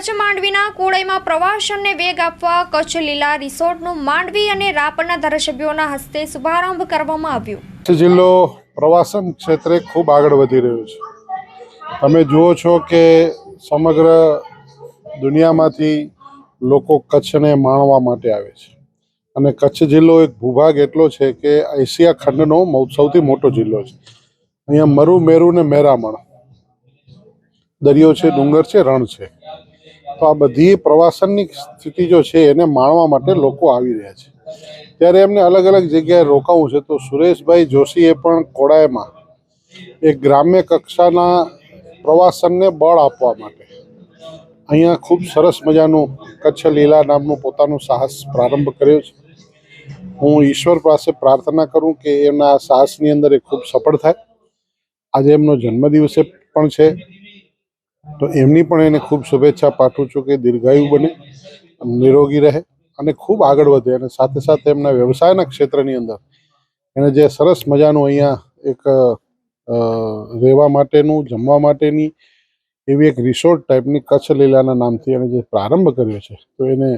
કચ્છ માંડવીના કુળઈમાં પ્રવાસનને વેગ આપવા કચ્છ લીલા રિસોર્ટનું માંડવી અને રાપરના ધારાસભ્યોના હસ્તે શુભારંભ કરવામાં આવ્યો. કચ્છ જિલ્લો પ્રવાસન ક્ષેત્રે ખૂબ આગળ વધી રહ્યો છે. તમે જુઓ છો કે સમગ્ર દુનિયામાંથી લોકો કચ્છને માણવા માટે આવે છે. અને કચ્છ જિલ્લો એક ભૂભાગ એટલો છે કે એશિયા ખંડનો સૌથી મોટો જિલ્લો છે. અહીંયા મરુ મેરુ ને મેરામણ. દરિયો છે, ડુંગર છે, રણ છે. તો આ બધી પ્રવાસનની સ્થિતિ જો છે, એને માણવા માટે લોકો આવી રહ્યા છે. ત્યારે એમને અલગ અલગ જગ્યાએ રોકાવું છે. તો સુરેશભાઈ જોશીએ પણ કોડાયમાં એક ગ્રામ્ય કક્ષાના પ્રવાસનને બળ આપવા માટે અહીંયા ખૂબ સરસ મજાનું કચ્છ લીલા નામનું પોતાનું સાહસ પ્રારંભ કર્યો છે. હું ઈશ્વર પાસે પ્રાર્થના કરું કે એમના સાહસની અંદર એ ખૂબ સફળ થાય. આજે એમનો જન્મદિવસે પણ છે. તો એમની પણ એને ખૂબ શુભેચ્છા પાઠવું છું કે દીર્ઘાયુ બને, નિરોગી રહે અને ખૂબ આગળ વધે અને સાથે સાથે એમના વ્યવસાયના ક્ષેત્રની અંદર એને જે સરસ મજાનું અહીંયા એક રહેવા માટેનું, જમવા માટેની એવી એક રિસોર્ટ ટાઈપની કચ્છ લીલાના નામથી એને જે પ્રારંભ કર્યો છે, તો એને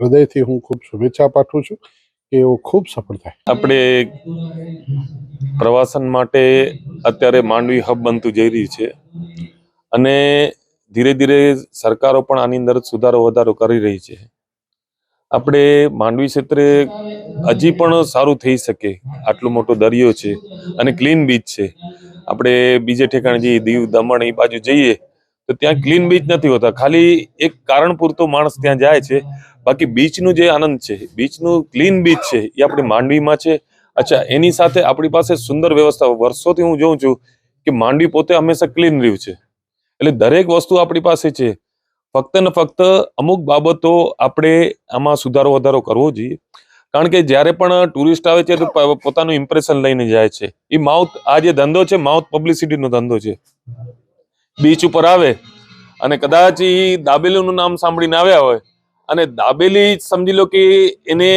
હૃદયથી હું ખૂબ શુભેચ્છા પાઠવું છું કે એવો ખૂબ સફળ થાય. આપણે પ્રવાસન માટે અત્યારે માંડવી હબ બનતું જઈ રહ્યું છે. અને ધીરે ધીરે સરકારો પણ આની અંદર સુધારો વધારો કરી રહી છે. આપણે માંડવી ક્ષેત્રે હજી પણ સારું થઈ શકે આટલો મોટો દરિયો છે અને ક્લીન બીચ છે. આપણે બીજે ઠેકાણે જઈએ, દીવ, દમણ, એ બાજુ જઈએ, તો ત્યાં ક્લીન બીચ નથી હોતા. ખાલી એક કારણ પૂરતો માણસ ત્યાં જાય છે. બાકી બીચનું જે આનંદ છે, બીચનું ક્લીન બીચ છે, એ આપણી માંડવીમાં છે. અચ્છા, એની સાથે આપણી પાસે સુંદર વ્યવસ્થા. વર્ષોથી હું જોઉં છું કે માંડવી પોતે હંમેશા ક્લીન રહ્યું છે. એટલે દરેક વસ્તુ આપણી પાસે છે. ફક્ત ને ફક્ત અમુક બાબતો આપણે આમાં સુધારો વધારો કરવો જોઈએ. કારણ કે જ્યારે પણ ટુરિસ્ટ આવે છે તો પોતાનું ઇમ્પ્રેશન લઈને જાય છે. એ માઉથ, આ જે ધંધો છે, માઉથ પબ્લિસિટીનો ધંધો છે. બીચ ઉપર આવે અને કદાચ એ દાબેલીનું નામ સાંભળીને આવ્યા હોય અને દાબેલી સમજી લો કે એને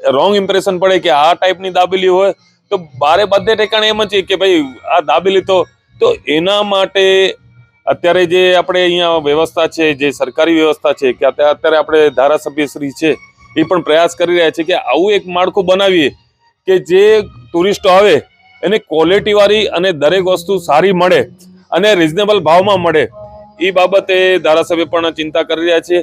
રોંગ ઇમ્પ્રેશન પડે કે આ ટાઈપની દાબેલી હોય તો બારે બધે ઠેકાણે એમ જ કે ભાઈ આ દાબેલી તો તો એના માટે અત્યારે જે આપણે અહીંયા વ્યવસ્થા છે, જે સરકારી વ્યવસ્થા છે, કે અત્યારે આપણે ધારાસભ્ય શ્રી છે, એ પણ પ્રયાસ કરી રહ્યા છે કે આવું એક માળખું બનાવીએ કે જે ટુરિસ્ટો આવે, એને ક્વોલિટીવાળી અને દરેક વસ્તુ સારી મળે અને રિઝનેબલ ભાવમાં મળે. એ બાબતે ધારાસભ્ય પણ ચિંતા કરી રહ્યા છે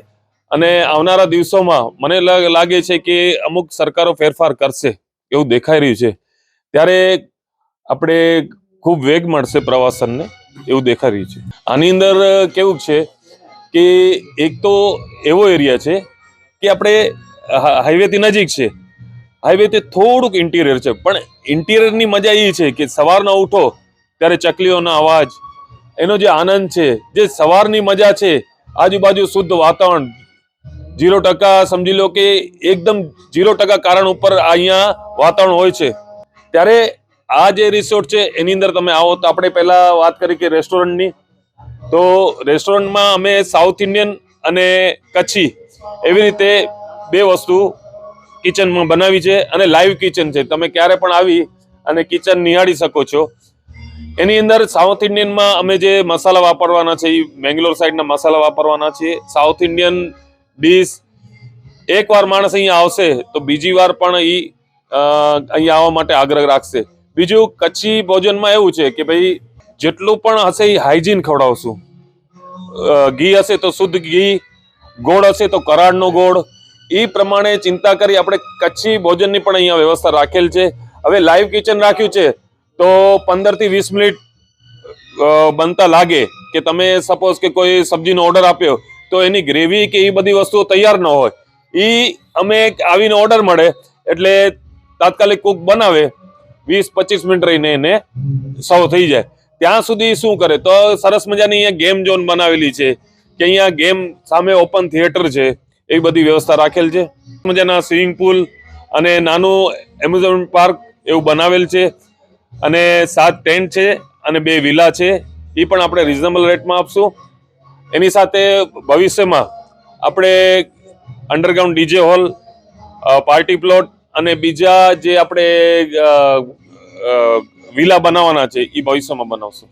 અને આવનારા દિવસોમાં મને લાગે છે કે અમુક સરકારો ફેરફાર કરશે, એવું દેખાઈ રહ્યું છે. ત્યારે આપણે ખૂબ વેગ મળશે પ્રવાસનને. એવું દેખાઈ રહ્યું છે. આની અંદર કેવું છે કે એક તો એવો એરિયા છે કે આપણે હાઈવેથી નજીક છે. હાઈવેથી થોડુંક ઇન્ટિરિયર છે, પણ ઇન્ટિરિયરની મજા એ છે કે સવારના ઉઠો, ત્યારે ચકલીઓનો અવાજ, એનો જે આનંદ છે, જે સવારની મજા છે, આજુબાજુ શુદ્ધ વાતાવરણ. જીરો ટકા સમજી લો કે એકદમ જીરો ટકા કારણ ઉપર અહીંયા વાતાવરણ હોય છે. ત્યારે આ જે રિસોર્ટ છે, એની અંદર તમે આવો તો આપણે પહેલા વાત કરી કે રેસ્ટોરન્ટની તો રેસ્ટોરન્ટમાં અમે સાઉથ ઇન્ડિયન અને કચ્છી એવી રીતે બે વસ્તુ કિચનમાં બનાવી છે અને લાઈવ કિચન છે. તમે ક્યારે પણ આવી અને કિચન નિહાળી શકો છો. એની અંદર સાઉથ ઇન્ડિયનમાં અમે જે મસાલા વાપરવાના છે એ મેંગ્લોર સાઈડના મસાલા વાપરવાના છીએ સાઉથ ઇન્ડિયન ડીશ એકવાર માણસ અહીંયા આવશે તો બીજી વાર પણ એ અહીંયા આવવા માટે આગ્રહ રાખશે. બીજું કચ્છી ભોજનમાં એવું છે કે ભાઈ, જેટલું પણ હશે એ હાઇજીન ખવડાવશું. ઘી હશે તો શુદ્ધ ઘી, ગોળ હશે તો કરાડનો ગોળ. એ પ્રમાણે ચિંતા કરી આપણે કચ્છી ભોજનની પણ અહીંયા વ્યવસ્થા રાખેલ છે. હવે લાઈવ કિચન રાખ્યું છે, તો પંદરથી વીસ મિનિટ બનતા લાગે કે તમે સપોઝ કે કોઈ સબ્જીનો ઓર્ડર આપ્યો, તો એની ગ્રેવી કે એ બધી વસ્તુઓ તૈયાર ન હોય. એ અમે આવીને ઓર્ડર મળે, એટલે તાત્કાલિક કુક બનાવે વીસ, પચીસ મિનિટ રહીને એને સૌ થઈ જાય. ત્યાં સુધી શું કરે? તો સરસ મજાની અહીંયા ગેમ ઝોન બનાવેલી છે, કે અહીંયા ગેમ સામે ઓપન થિયેટર છે, એવી બધી વ્યવસ્થા રાખેલ છે. મજાના સ્વિમિંગ પુલ અને નાનું એમ્યુઝમેન્ટ પાર્ક એવું બનાવેલ છે અને સાત ટેન્ટ છે અને બે વિલા છે. એ પણ આપણે રિઝનેબલ રેટમાં આપશું. એની સાથે ભવિષ્યમાં આપણે underground DJ hall party plot અને બીજા જે આપણે વિલા બનાવવાના છે એ ભવિષ્યમાં બનાવશું.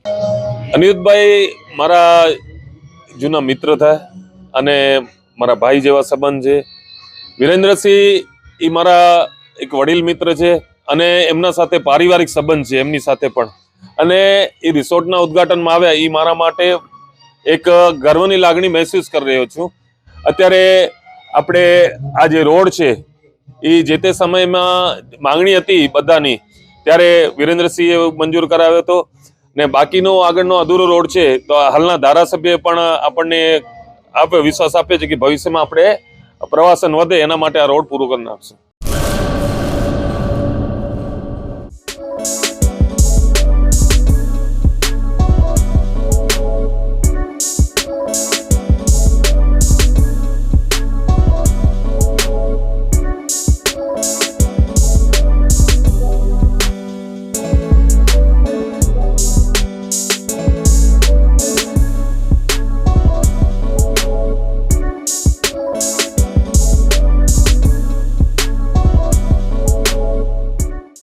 અનિરુદ્ધભાઈ મારા જૂના મિત્ર થાય અને મારા ભાઈ જેવા સંબંધ છે. વિરેન્દ્રસિંહ એ મારા એક વડીલ મિત્ર છે અને એમના સાથે પારિવારિક સંબંધ છે, એમની સાથે પણ. અને એ રિસોર્ટના ઉદ્ઘાટનમાં આવ્યા એ મારા માટે એક ગર્વની લાગણી મહેસૂસ કરી રહ્યો છું. અત્યારે આપણે આ જે રોડ છે એ જે તે સમયમાં માંગણી હતી બધાની, ત્યારે વિરેન્દ્રસિંહે મંજૂર કરાવ્યો હતો. ને બાકીનો આગળનો અધૂરો રોડ છે, તો હાલના ધારાસભ્ય પણ આપણને આપે વિશ્વાસ આપે છે કે ભવિષ્યમાં આપણે પ્રવાસન વધે, એના માટે આ રોડ પૂરો કરી નાખશું.